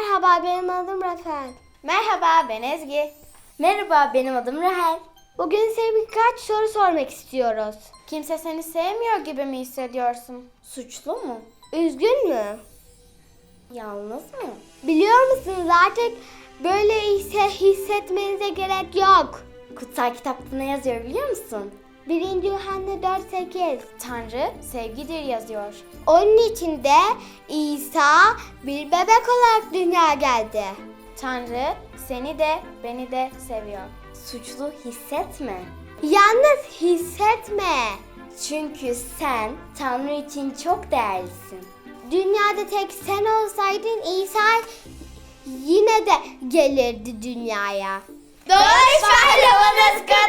Merhaba benim adım Rafael. Merhaba ben Ezgi. Merhaba benim adım Rahel. Bugün size birkaç soru sormak istiyoruz. Kimse seni sevmiyor gibi mi hissediyorsun? Suçlu mu? Üzgün mü? Yalnız mı? Biliyor musunuz artık böyle hisse hissetmenize gerek yok. Kutsal kitapta ne yazıyor biliyor musun? 1. Yuhanna 4.8 Tanrı sevgidir yazıyor. Onun için de İsa bir bebek olarak dünya geldi. Tanrı seni de beni de seviyor. Suçlu hissetme. Yalnız hissetme. Çünkü sen Tanrı için çok değerlisin. Dünyada tek sen olsaydın İsa yine de gelirdi dünyaya. Kutlu olsun.